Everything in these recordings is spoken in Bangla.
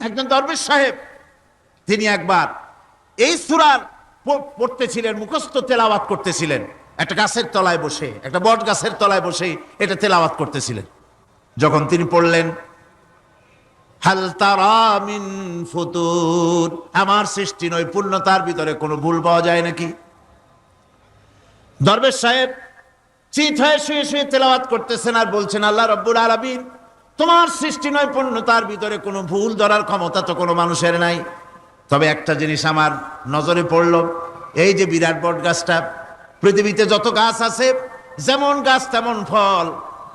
একজন দরবেশ সাহেব, তিনি একবার এই সুরার পড়তেছিলেন, মুখস্থ তেলাওয়াত করতেছিলেন। একটা গাছের তলায় বসে, একটা বট গাছের তলায় বসে এটা তেলাওয়াত করতেছিলেন। যখন তিনি পড়লেন, হাল তারা মিন ফুতুর, আমার সৃষ্টি নৈপুণ্যতার ভিতরে কোনো ভুল পাওয়া যায় নাকি? দরবেশ সাহেব চিত হয়ে শুয়ে শুয়ে তেলাওয়াত করতেছেন আর বলছেন, আল্লাহ রব্বুল আলামিন তোমার সৃষ্টি নৈপুণ্যতার ভিতরে কোনো ভুল ধরার ক্ষমতা তো কোনো মানুষের নাই। তবে একটা জিনিস আমার নজরে পড়ল, এই যে বিরাট বট গাছটা, পৃথিবীতে যত গাছ আছে, যেমন গাছ তেমন ফল,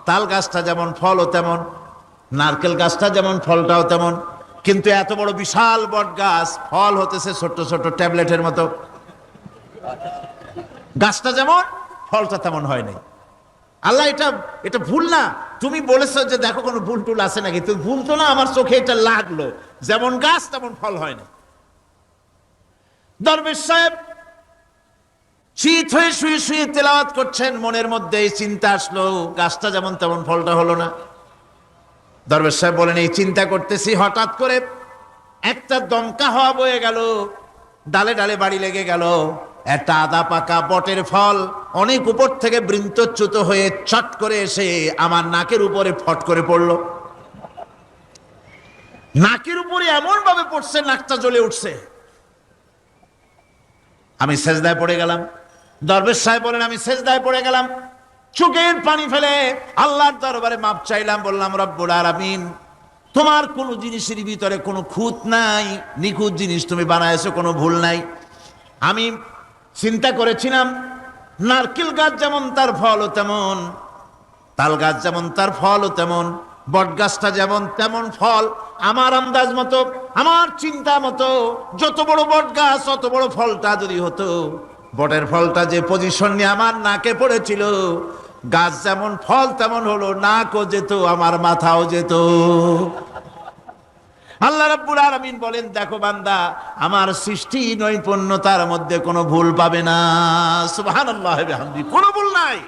তাল গাছটা যেমন ফলও তেমন, নারকেল গাছটা যেমন ফলটাও তেমন, কিন্তু এত বড় বিশাল বট গাছ, ফল হতেছে ছোট্ট ছোট্ট ট্যাবলেটের মতো। গাছটা যেমন, ফলটা তেমন হয় নাই। আল্লাহ, এটা এটা ভুল না। তুমি বলেছ যে দেখো কোনো ভুল টুল আছে নাকি? তুমি ভুল তো না, আমার চোখে এটা লাগল। যেমন গাছ, তেমন ফল হয় না। দরবেশ সাহেব শীত হয়ে শুয়ে শুয়ে তেলাওয়াত করছেন, মনের মধ্যে এই চিন্তা আসলো, গাছটা যেমন তেমন ফলটা হলো না। দরবেশ সাহেব বলেন, এই চিন্তা করতেছি, হঠাৎ করে একটা দমকা হওয়া বয়ে গেল, ডালে ডালে বাড়ি লেগে গেল। একটা আদা পাকা বটের ফল অনেক উপর থেকে বৃন্তচ্যুত হয়ে চট করে এসে আমার নাকের উপরে ফট করে পড়ল। নাকের উপরে এমন ভাবে পড়ছে, নাকটা জ্বলে উঠছে। আমি সেজদায় পড়ে গেলাম। দরবেশ সাহেব বলেন, আমি সেজদায় পড়ে গেলাম। চোখের পানি ফেলে আল্লাহর দরবারে মাপ চাইলাম, বললাম, রব্বুল আলামিন, তোমার কোনো জিনিসের ভিতরে কোনো খুঁত নাই, নিখুঁত জিনিস তুমি বানাইছো কোনো ভুল নাই। আমি চিন্তা করেছিলাম নারকেল গাছ যেমন তার ফলও তেমন, তাল গাছ যেমন তার ফলও তেমন, বট গাছটা যেমন তেমন ফল, আমার আন্দাজ মতো, আমার চিন্তা মতো, যত বড় বট গাছ অত বড় ফলটা যদি হতো, বটের ফলটা যে পজিশন নিয়ে আমার নাকে পড়েছিল, গাছ যেমন ফল তেমন হলো, নাকও যেত, আমার মাথাও যেত। আল্লাহ রাব্বুল আলামিন বলেন, দেখো বান্দা, আমার সৃষ্টি নৈপুণ্যতার মধ্যে কোনো ভুল পাবে না। সুবহানাল্লাহ বিহামদি। কোনো ভুল নাই।